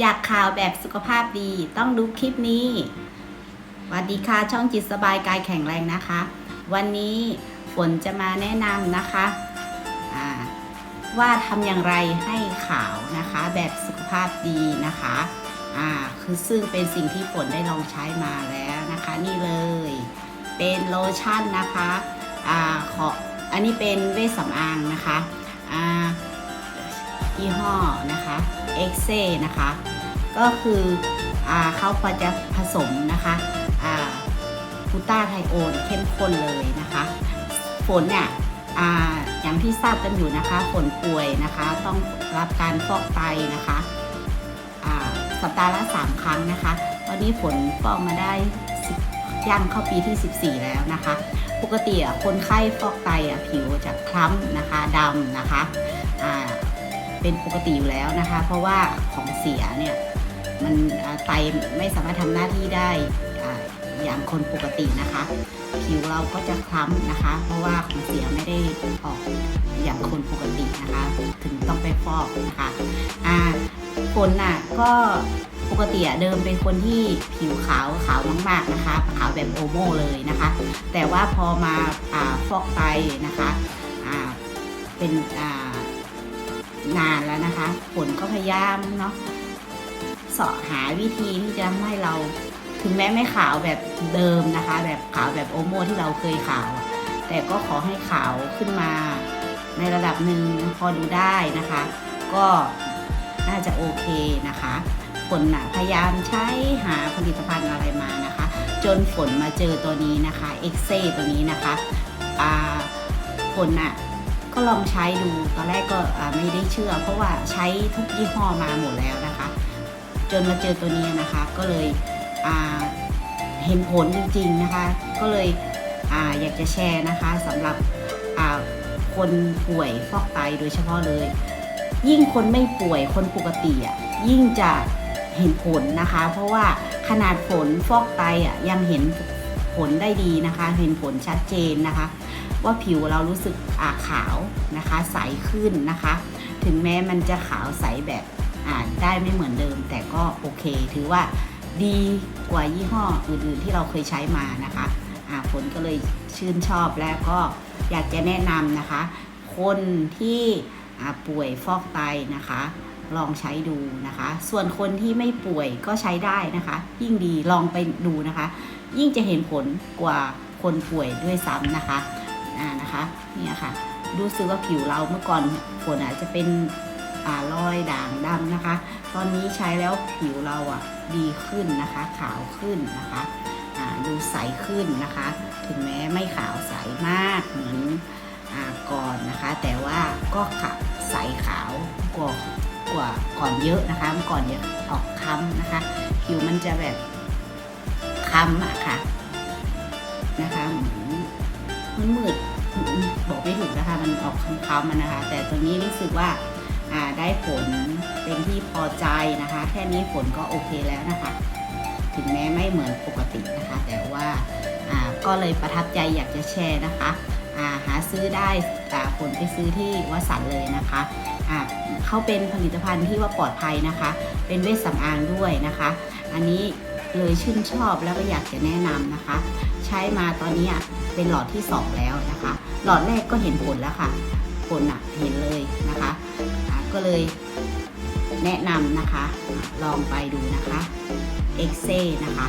อยากข่าวแบบสุขภาพดีต้องดูคลิปนี้สวัสดีค่ะช่องจิตสบายกายแข็งแรงนะคะ วันนี้ฝนจะมาแนะนำนะคะว่าทำอย่างไรให้ขาวนะคะแบบสุขภาพดีนะคะอ่าคือซึ่งเป็นสิ่งที่ฝนได้ลองใช้มาแล้วนะคะ นี่เลย เป็นโลชั่นนะคะอ่าขออันนี้เป็นเวชสำอางนะคะอ่า ยี่ห้อนะคะเอ็กเซนะคะ ก็คืออเขาจะผสมนะคะฟูต้าไทโอนเข้มข้นเลยนะคะ ฝนเนี่ยออย่างที่ทราบกันอยู่นะคะ ฝนป่วยนะคะ ต้องรับการฟอกไตนะคะสัปดาห์ละ 3 ครั้งนะคะตอนนี้ฝนฟอกมาได้ย่างเข้าปีที่ 14 แล้วนะคะ ปกติอะคนไข้ฟอกไตอะผิวจะคล้ำนะคะดำนะคะ เป็นปกติอยู่แล้วนะคะ เพราะว่าของเสียเนี่ยมันไตไม่สามารถทำหน้าที่ได้อย่างคนปกตินะคะ ผิวเราก็จะคล้ำนะคะ เพราะว่าของเสียไม่ได้ออกอย่างคนปกตินะคะ ถึงต้องไปฟอกนะคะอ่าคนน่ะก็ปกติเดิมเป็นคนที่ผิวขาวขาวมากๆนะคะ ขาวแบบโอโมเลยนะคะ แต่ว่าพอมาอาฟอกไตนะคะอ่าเป็นอ่า นานแล้วนะคะผลก็พยายามเนาะเสาะหาวิธีที่จะทำให้เราถึงแม้ไม่ขาวแบบเดิมนะคะ แบบขาวแบบโอโมที่เราเคยขาว แต่ก็ขอให้ขาวขึ้นมา ในระดับหนึ่งพอดูได้นะคะ ก็น่าจะโอเคนะคะฝนนะพยายามใช้หาผลิตภัณฑ์อะไรมานะคะ จนฝนมาเจอตัวนี้นะคะเอ็กเซตัวนี้นะคะฝนน่ะ ก็ลองใช้ดูตอนแรกก็ไม่ได้เชื่อ เพราะว่าใช้ทุกยี่ห้อมาหมดแล้วนะคะ จนมาเจอตัวนี้นะคะ ก็เลยเห็นผลจริงๆนะคะ ก็เลยออยากจะแชร์นะคะสำหรับคนป่วยฟอกไตโดยเฉพาะเลย ยิ่งคนไม่ป่วยคนปกติอะยิ่งจะเห็นผลนะคะ เพราะว่าขนาดผลฟอกไตอะยังเห็น ผลได้ดีนะคะ เห็นผลชัดเจนนะคะ ว่าผิวเรารู้สึกอาขาวนะคะ ใสขึ้นนะคะ ถึงแม้มันจะขาวใสแบบอ่าได้ไม่เหมือนเดิม แต่ก็โอเค ถือว่าดีกว่ายี่ห้ออื่นๆที่เราเคยใช้มานะคะผลก็เลยชื่นชอบแล้วก็อยากจะแนะนำนะคะ คนที่ป่วยฟอกไตนะคะ ลองใช้ดูนะคะ ส่วนคนที่ไม่ป่วยก็ใช้ได้นะคะ ยิ่งดีลองไปดูนะคะ ยิ่งจะเห็นผลกว่าคนป่วยด้วยซ้ำนะคะอ่านะคะเนี่ยค่ะรู้สึกว่าผิวเราเมื่อก่อนฝนอาจจะเป็นอ่ารอยด่างดำนะคะ ตอนนี้ใช้แล้วผิวเราอะดีขึ้นนะคะ ขาวขึ้นนะคะอ่าดูใสขึ้นนะคะ ถึงแม้ไม่ขาวใสมากเหมือนอ่าก่อนนะคะ แต่ว่าก็ขับใสขาวกว่ากว่าก่อนเยอะนะคะเมื่อก่อนเนี่ยออกค้ำนะคะ ผิวมันจะแบบ ค้ำอะค่ะนะคะเหมือนมันมืดบอกไม่ถูกนะคะ มันออกค้ำๆมันนะคะ แต่ตัวนี้รู้สึกว่าได้ผลเป็นที่พอใจนะคะ แค่นี้ผลก็โอเคแล้วนะคะ ถึงแม้ไม่เหมือนปกตินะคะ แต่ว่าก็เลยประทับใจอยากจะแชร์นะคะาหาซื้อได้ผลไปซื้อที่วสันเลยนะคะเขาเป็นผลิตภัณฑ์ที่ว่าปลอดภัยนะคะ เป็นเวชสำอางด้วยนะคะ อันนี้ เลยชื่นชอบแล้วก็อยากจะแนะนำนะคะ ใช้มาตอนนี้เป็นหลอดที่ 2 แล้วนะคะ หลอดแรกก็เห็นผลแล้วค่ะ ผลอะเห็นเลยนะคะอ่าก็เลยแนะนำนะคะ ลองไปดูนะคะเอ็กเซนะคะ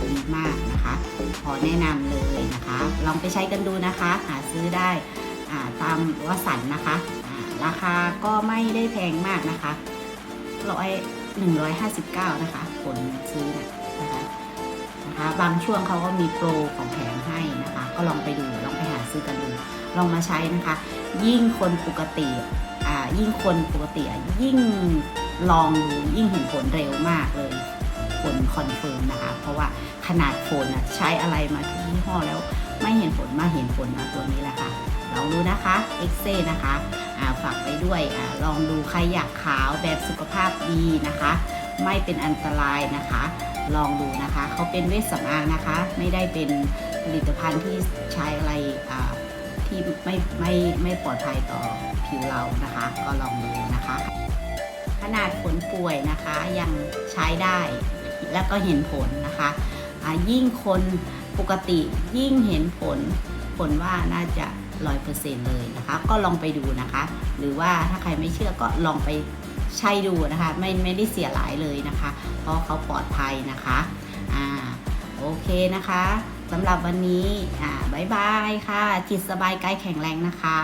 ดีมากนะคะ ขอแนะนำเลยนะคะ ลองไปใช้กันดูนะคะ หาซื้อได้อตามวสันนะคะ ราคาก็ไม่ได้แพงมากนะคะร้อยหนึ่งร้อยห้าสิบเก้านะคะผลซื้อนะ นะคะนะคะบางช่วงเขาก็มีโปรของแถมให้นะคะ ก็ลองไปดูลองไปหาซื้อกันดูลองมาใช้นะคะ ยิ่งคนปกติอ่ายิ่งคนปกติยิ่งลองดูยิ่งเห็นผลเร็วมากเลยผลคอนเฟิร์มนะคะ เพราะว่าขนาดผลอะใช้อะไรมาทุกยี่ห้อแล้วไม่เห็นผลมาเห็นผลนะตัวนี้แหละค่ะลองดูนะคะเอ็กเซนะคะฝากไปด้วยอลองดูใครอยากขาวแบบสุขภาพดีนะคะ ไม่เป็นอันตรายนะคะ ลองดูนะคะ เขาเป็นเวชสำอางนะคะ ไม่ได้เป็นผลิตภัณฑ์ที่ใช้อะไรที่ไม่ไม่ไม่ปลอดภัยต่อผิวเรานะคะ ก็ลองดูนะคะใครนาดคนป่วยนะคะยังใช้ได้แล้วก็เห็นผลนะคะยิ่งคนปกติยิ่งเห็นผลผลว่าน่าจะร้อยเปอร์เซ็นเลยนะคะ ก็ลองไปดูนะคะ หรือว่าถ้าใครไม่เชื่อก็ลองไป ใช้ดูนะคะไม่ไม่ได้เสียหลายเลยนะคะ เพราะเขาปลอดภัยนะคะอ่าโอเคนะคะสำหรับวันนี้อ่าบายบายค่ะ จิตสบายกายแข็งแรงนะคะ